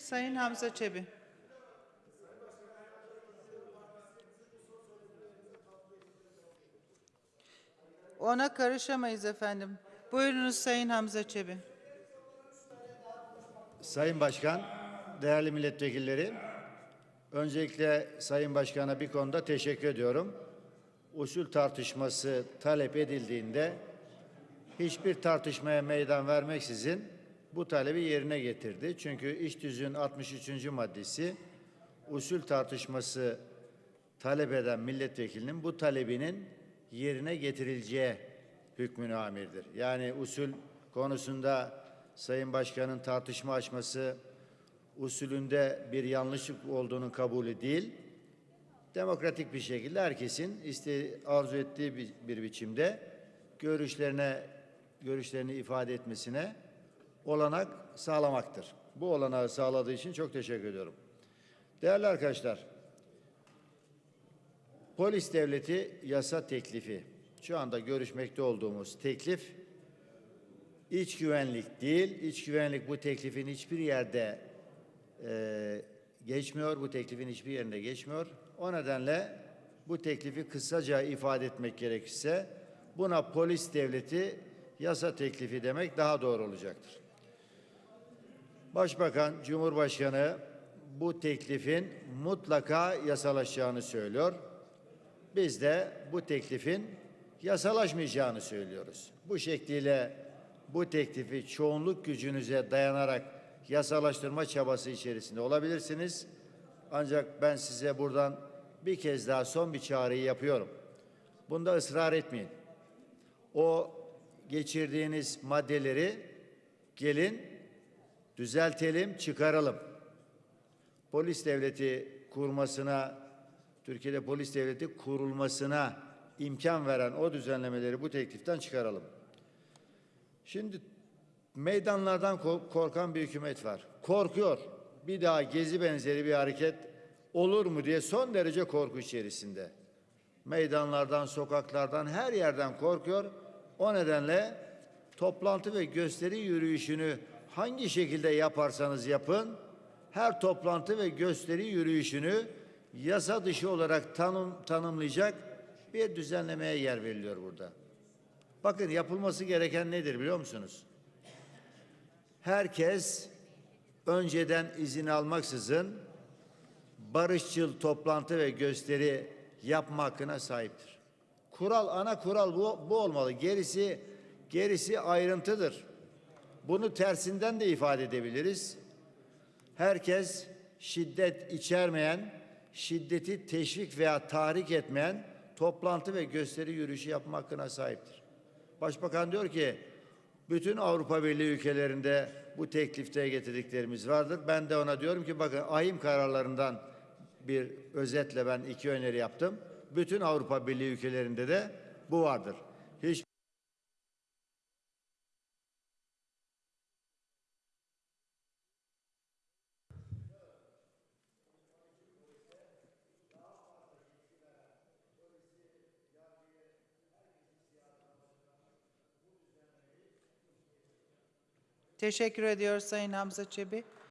Sayın Hamza Çebi. Ona karışamayız efendim. Buyurunuz Sayın Hamza Çebi. Sayın Başkan, değerli milletvekilleri, öncelikle Sayın Başkan'a bir konuda teşekkür ediyorum. Usul tartışması talep edildiğinde hiçbir tartışmaya meydan vermeksizin bu talebi yerine getirdi. Çünkü İş Tüzüğü'nün 63. maddesi usul tartışması talep eden milletvekilinin bu talebinin yerine getirileceği hükmünü amirdir. Yani usul konusunda Sayın Başkan'ın tartışma açması usulünde bir yanlışlık olduğunun kabulü değil, demokratik bir şekilde herkesin iste, arzu ettiği bir, bir biçimde görüşlerine görüşlerini ifade etmesine olanak sağlamaktır. Bu olanağı sağladığı için çok teşekkür ediyorum. Değerli arkadaşlar, polis devleti yasa teklifi, şu anda görüşmekte olduğumuz teklif iç güvenlik değil. İç güvenlik bu teklifin hiçbir yerde e, geçmiyor. Bu teklifin hiçbir yerinde geçmiyor. O nedenle bu teklifi kısaca ifade etmek gerekirse buna polis devleti yasa teklifi demek daha doğru olacaktır. Başbakan, Cumhurbaşkanı bu teklifin mutlaka yasalaşacağını söylüyor. Biz de bu teklifin yasalaşmayacağını söylüyoruz. Bu şekliyle bu teklifi çoğunluk gücünüze dayanarak yasalaştırma çabası içerisinde olabilirsiniz. Ancak ben size buradan bir kez daha son bir çağrıyı yapıyorum. Bunda ısrar etmeyin. O geçirdiğiniz maddeleri gelin düzeltelim, çıkaralım. Polis devleti kurmasına, Türkiye'de polis devleti kurulmasına imkan veren o düzenlemeleri bu tekliften çıkaralım. Şimdi meydanlardan ko- korkan bir hükümet var. Korkuyor. Bir daha gezi benzeri bir hareket olur mu diye son derece korku içerisinde. Meydanlardan, sokaklardan, her yerden korkuyor. O nedenle toplantı ve gösteri yürüyüşünü hangi şekilde yaparsanız yapın, her toplantı ve gösteri yürüyüşünü yasa dışı olarak tanım, tanımlayacak bir düzenlemeye yer veriliyor burada. Bakın yapılması gereken nedir biliyor musunuz? Herkes önceden izin almaksızın barışçıl toplantı ve gösteri yapma hakkına sahiptir. Kural, ana kural bu, bu olmalı. Gerisi, gerisi ayrıntıdır. Bunu tersinden de ifade edebiliriz. Herkes şiddet içermeyen, şiddeti teşvik veya tahrik etmeyen toplantı ve gösteri yürüyüşü yapma hakkına sahiptir. Başbakan diyor ki bütün Avrupa Birliği ülkelerinde bu teklifte getirdiklerimiz vardır. Ben de ona diyorum ki bakın ahim kararlarından bir özetle ben iki öneri yaptım. Bütün Avrupa Birliği ülkelerinde de bu vardır. Hiç Teşekkür ediyor Sayın Hamza Çebi.